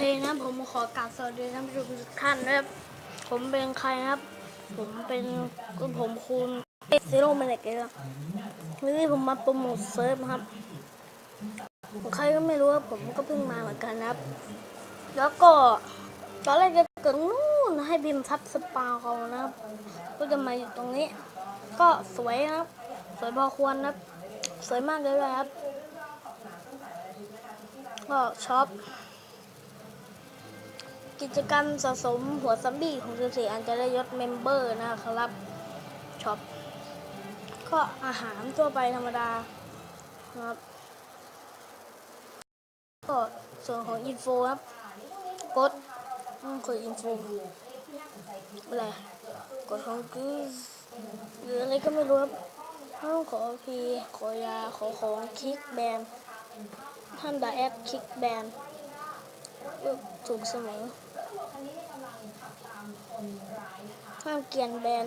เคนะผมขอกราบสวัสดีท่านผู้ชมทุกท่านนะครับ ผมเป็นใครครับ ผมเป็นก็ผมคูณซีโร่เมเนกเลยครับวันนี้ผมมาโปรโมทเซิร์ฟครับใครก็ไม่รู้ว่าผมก็เพิ่งมาเหมือนกันนะครับ แล้วก็ตอนแรกจะเกิดนู่นให้พิมพ์ทับสปาเขานะครับ ก็จะมาอยู่ตรงนี้ ก็สวยนะครับ สวยพอควรนะครับ สวยมากเลยด้วยครับ ก็ช็อป กิจกรรมสะสมหัวซัมบี้ของ14อันจะได้ยศเมมเบอร์นะครับช็อปก็อาหารทั่วไปธรรมดาครับก็ส่วนของอินโฟครับกดนั่นคืออินโฟอะไรกดของกูหรืออะไรก็ไม่รู้ครับต้องขอพีขอยาขอของคลิกแบนท่านดาแอดคลิกแบนถูกเสมอ ห้ามเกลียนแบน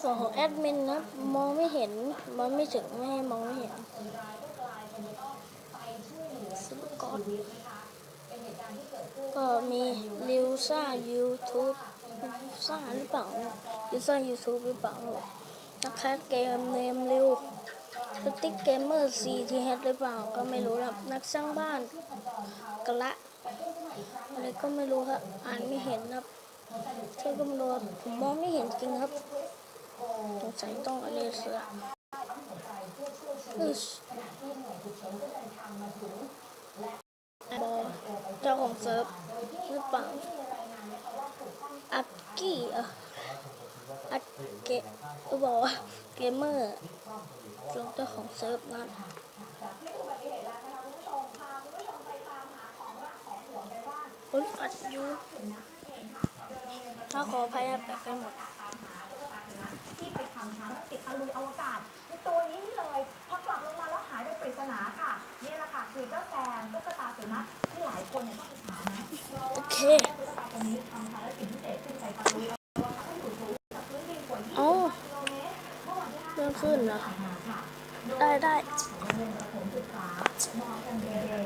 ส่วนของแอดมินนะมองไม่เห็นมองไม่ถึงไม่ให้มองไม่เห็นสกอตก็มีลิวซ่า YouTube ลิวซ่าหรือเปล่าลิวซ่า YouTube หรือเปล่านักแคสเกมเนมลิว สติ๊กเกมเมอร์ซีทีเฮดหรือเปล่าก็ไม่รู้ครับ นักสร้างบ้านกะละอะไรก็ไม่รู้ครับ อ่านไม่เห็นครับช่วยก็ไม่รู้ครับผมมองไม่เห็นจริงครับสงสัยต้องอะไรเสืออึ๊ชบอเจ้าของเซิร์ฟหรือเปล่าอักกี้เออ อักเกะหรือเปล่าวะเกมเมอร์ลงเจ้าของเซิร์ฟนะโอ้ยอัดอยู่ถ้าขออภัยนะแปะไปหมดที่ไปทำช้างติดตะลุยอวกาศในตัวนี้นี่เลยพอกลับลงมาแล้วหายไปปริศนาค่ะนี่แหละค่ะคือเจ้าแซมตุ๊กตาสุนัขที่หลายคนเนี่ยต้องอิจฉานะโอเค ขึ้นนะได้ได้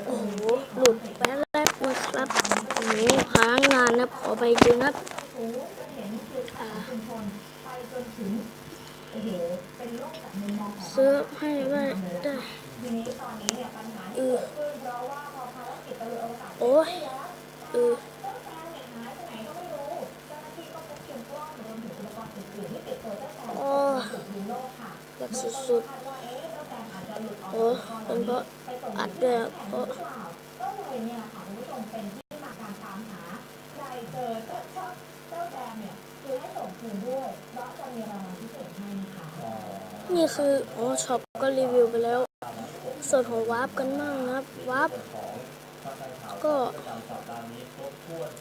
โอ้โหหลุดไปแล้วนะครับโอ้โหค้างนานนะขอไปดูนะโอ้เห็นคืออ่าชุมชนไปจนถึงโอ้โหนโลกจากมุมมองของเซิร์ฟให้ได้ได้ทีนี้ตอนนี้เนี่ยเออ อกๆโอ้เป็นเพราะอัดด้วยอะเพราะหรือเปล่าก็เลยเนี่ยค่ะคุณผู้ชมเป็นที่มาการตามหาใครเจอเจ้าเจ้าเจ้าแซมเนี่ยคือให้ส่งคืนด้วยเพราะจะมีรางวัลพิเศษให้นะคะนี่คือโอ้ช็อปก็รีวิวไปแล้ว ส่วนของวาร์ปกันบ้างนะครับวาร์ปก็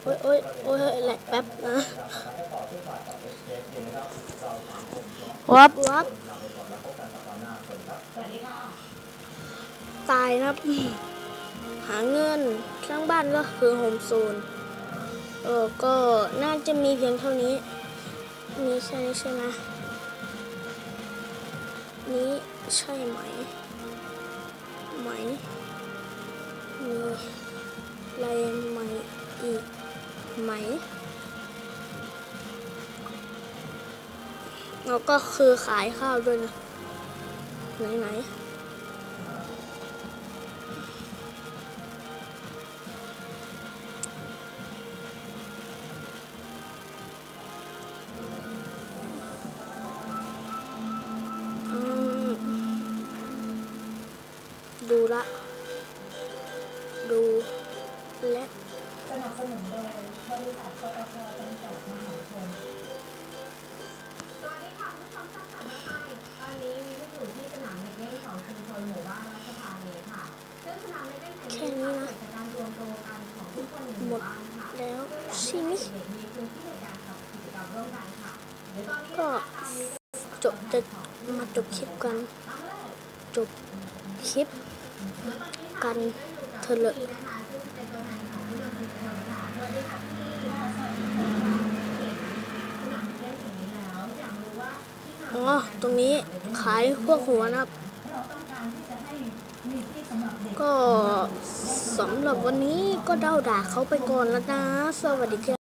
โอ้ยโอ้ยโอ้ยแหลกแป๊บนะวาร์ปวาร์ป ตายนะครับ หาเงินสร้างบ้านก็คือโฮมโซนเออก็น่าจะมีเพียงเท่านี้นี่ใช่ใช่ไหมนี้ใช่ไหมไหมมีอะไรไหมอีกไหมแล้วก็คือขายข้าวด้วยนะไหนไหน ดูละดูและสนับสนุนโดยบริษัทปตทจำกัดมหาชนสวัสดีค่ะผู้ชมท่านผู้ชมตอนนี้มีลูกอยู่ที่สนามเด็กเล่นของชุมชนหมู่บ้านรัชธานีค่ะซึ่งสนามเด็กเล่นแห่งแค่นี้นี้ค่ะนะเกิดจากการรวมตัวกันของทุกคนในหหมมู่ดบ้านค่ะแล้วเพื่อใช่ไหมให้เด็กมีพื้นที่ในการทำกิจกรรมร่วมกันค่ะเดี๋ยวตอนนี้ก็นะคะทางนี้จบจะมาจบคลิปกัน จบคลิป กันเถอะอ๋อ ตรงนี้ขายพวกหัวนะครับ ก็สำหรับวันนี้ก็เดาด่าเขาไปก่อนแล้วนะ สวัสดีครับ